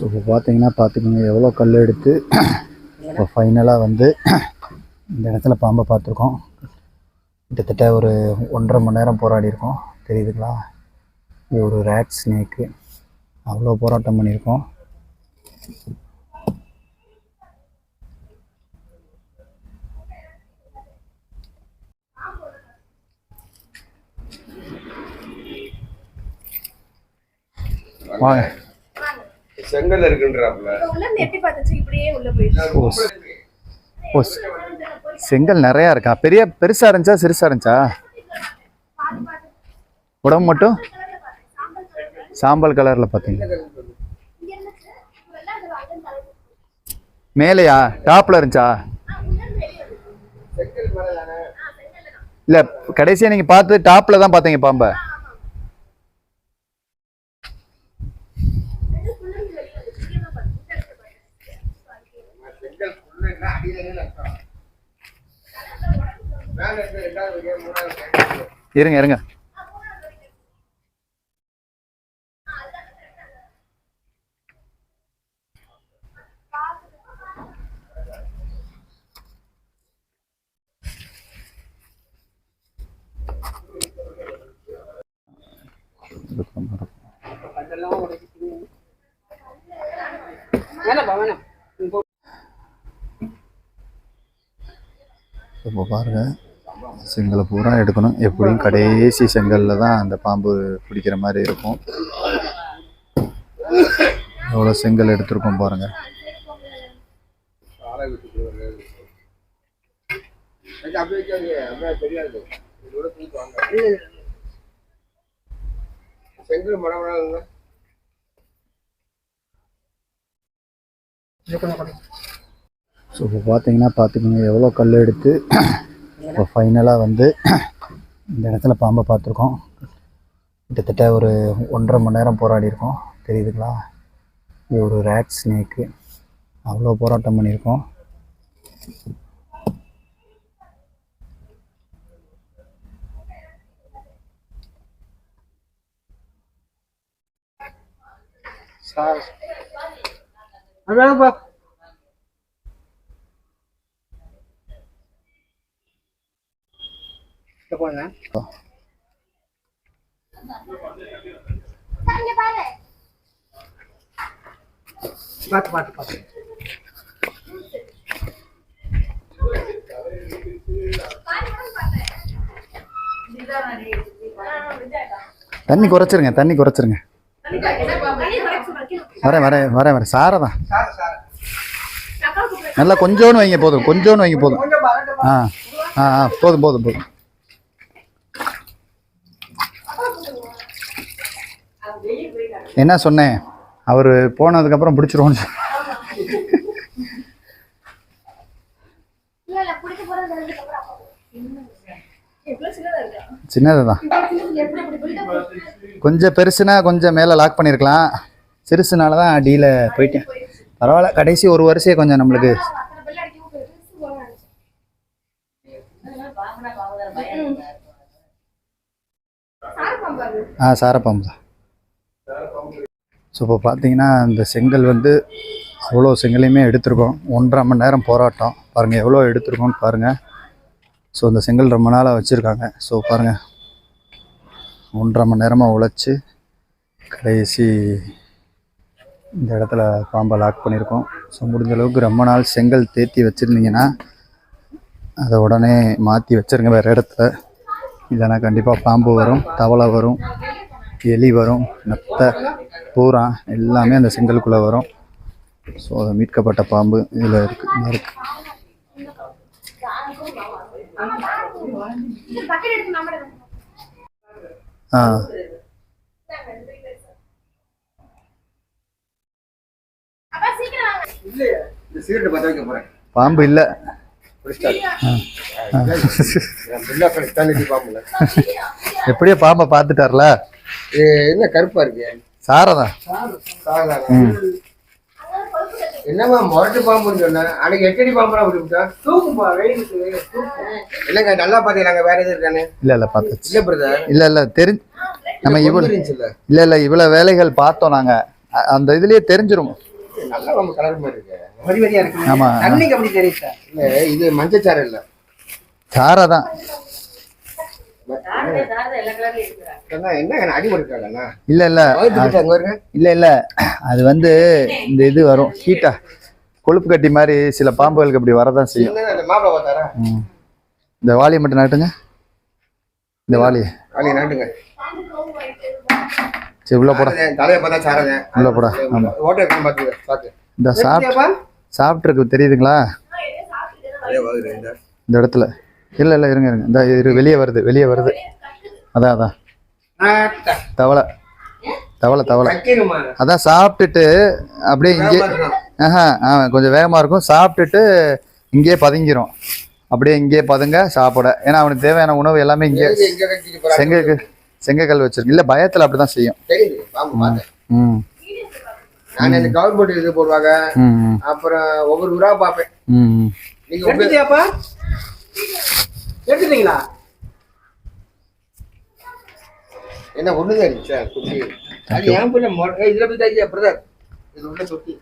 So இப்போ பார்த்தீங்கன்னா பார்த்துக்கோங்க எவ்வளோ கல் எடுத்து இப்போ ஃபைனலாக வந்து இந்த இடத்துல பாம்பை பார்த்துருக்கோம். கிட்டத்தட்ட ஒரு ஒன்றரை மணி நேரம் போராடி இருக்கோம் தெரியுதுங்களா? இது ஒரு ரேட் ஸ்னேக்கு அவ்வளோ போராட்டம் பண்ணியிருக்கோம். வாங்க. செங்கல் ஓ செ- செங்கல் நிறையா இருக்கா? பெரிய பெருசாக இருந்துச்சா சிறுசாக இருந்துச்சா? உடம்பு மட்டும்? சாம்பல் கலரில் பார்த்தீங்க. மேலேயா? டாப்பில் இருந்துச்சா? இல்லை கடைசியாக நீங்கள் பார்த்து டாப்பில் தான் பார்த்தீங்க பாம்பை. இருங்க இருங்க. இப்போ பாருங்க. செங்கலை பூரா எடுக்கணும். எப்படியும் கடைசி செங்கல்ல தான் அந்த பாம்பு பிடிக்கிற மாதிரி இருக்கும். எவ்வளோ செங்கல் எடுத்திருக்கோம் பாருங்க. ஆளை விட்டுட்டு செங்கல் ஸோ இப்போ பார்த்தீங்கன்னா பார்த்துக்கோங்க எவ்வளோ கல் எடுத்து இப்போ ஃபைனலாக வந்து இந்த இடத்துல பாம்பை பார்த்துருக்கோம். கிட்டத்தட்ட ஒரு ஒன்றரை மணி நேரம் போராடி இருக்கோம். தெரியுதுங்களா? இது ஒரு ரேட் ஸ்னேக்கு அவ்வளோ போராட்டம் பண்ணியிருக்கோம். சார். வேணாப்பா போங்க பார்த்து பார்த்து தண்ணி குறைச்சிருங்க தண்ணி குறைச்சிருங்க. வரேன் வரேன் வரேன் வரேன். சாரை தான் நல்லா கொஞ்சோன்னு வைங்க போதும் கொஞ்சோன்னு வைங்க போதும். ஆ ஆ ஆ போதும் போதும் போதும். என்ன சொன்னேன்? அவர் போனதுக்கப்புறம் பிடிச்சிருவோன்னு சின்னதா இருக்கா? சின்னது தான் கொஞ்சம் பெருசுனா கொஞ்சம் மேலே லாக் பண்ணியிருக்கலாம் சிறுசுனால தான் அடியில் போயிட்டேன். பரவாயில்ல கடைசி ஒரு வருஷம் கொஞ்சம் நம்மளுக்கு ஆ சாரப்பாம்பு தான். ஸோ இப்போ பார்த்தீங்கன்னா இந்த செங்கல் வந்து அவ்வளோ செங்கலையுமே எடுத்திருக்கோம். ஒன்றரை மணி நேரம் போராட்டம். பாருங்கள் எவ்வளோ எடுத்திருக்கோம்னு பாருங்கள் ஸோ இந்த செங்கல் ரொம்ப நாளாக வச்சுருக்காங்க. ஸோ பாருங்கள் ஒன்றரை மணி நேரமாக உழைச்சி கடைசி இந்த இடத்துல பாம்பை லாக் பண்ணியிருக்கோம் ஸோ முடிஞ்ச அளவுக்கு ரொம்ப நாள் செங்கல் தேத்தி வச்சுருந்தீங்கன்னா அதை உடனே மாற்றி வச்சுருங்க வேறு இடத்துல. இல்லைன்னா கண்டிப்பாக பாம்பு வரும் தவளை வரும். எலி வரும் நத்தை பூரா எல்லாமே அந்த செங்கலுக்குள்ளே வரும். ஸோ அது மீட்கப்பட்ட பாம்பு இதில் இருக்கு இங்க இருக்கு. பக்கெட் எடுத்து நம்ம ஆ பாம்பு இல்லை எப்படியோ பாம்பை பார்த்துட்டார்ல? என்ன கருப்பா இருக்கு? சாரதான் சாகலாம் என்னம்மா முரட்டு பாம்புன்னு சொன்னேன் அன்னைக்கு எட்டடி பாம்புலாம் அப்படி விட்டா? தூக்குப்பா வெயிலுக்கு. இல்லைங்க நல்லா பாத்தீங்களாங்க? வேற எதுவும் இருக்கானே? இல்லை இல்லை பார்த்துச்சு இல்ல பிரதர் இல்லை இல்லை தெரிஞ்சு நம்ம இவ்வளோ இருந்துச்சுல்ல இல்லை. இல்லை இவ்வளோ வேலைகள் பார்த்தோம் நாங்கள் அந்த இதுலேயே தெரிஞ்சிரும். நல்ல பாம்பு கலர் மாதிரி இருக்கு. வரி வரியா இருக்கு. ஆமா. தண்ணிக்கு அப்படி தெரியும் சார் இல்ல இது மஞ்சச்சாறு இல்ல. சாரா தான் இல்லை இல்லை. இல்லை இல்லை. அது வந்து இந்த இது வரும். ஹீட்டா கொழுப்பு கட்டி மாதிரி சில பாம்புகளுக்கு அப்படி வரதான் செய்யும். இந்த வாளியை மட்டும் நாட்டுங்க இந்த வாளியை. காலையை நாட்டுங்க சரி உள்ள போட. தலையை பார்த்தா சாரதேன். உள்ள போடா. ஆமா. ஓட்டை இந்த சாப்பிட்டு? சாப்பிட்ருக்கு தெரியுதுங்களா? இந்த இடத்துல. இல்லை இல்லை இருங்க இருங்க. இந்த இரு வெளியே வருது வெளியே வருது. அதான் அதான். தவளை. தவளை தவளை. அதான் சாப்பிட்டுட்டு அப்படியே இங்கே ஆஹா ஆ கொஞ்சம் வேகமாக இருக்கும். சாப்பிட்டுட்டு இங்கேயே பதுங்கிரும். அப்படியே இங்கேயே பதுங்க சாப்பிட. ஏன்னா அவனுக்கு தேவையான உணவு எல்லாமே இங்கே. செங்கக்கு செங்கக்கல் வச்சிருக்கு. இல்லை பயத்தில் அப்படி தான் செய்யும். ம். இந்த கவர்மெண்ட் இது போடுவாங்க. அப்புறம் ஒவ்வொரு ஊரா பார்ப்பேன் ம் ம் நீங்க உங்க- எடுத்துட்டியாப்பா எடுத்துட்டீங்களா? என்ன ஒண்ணுதான் இருந்துச்சு குட்டி. அது பிள்ளை இதுல போய் தைக்க பிரதர் இது உள்ள தொட்டி.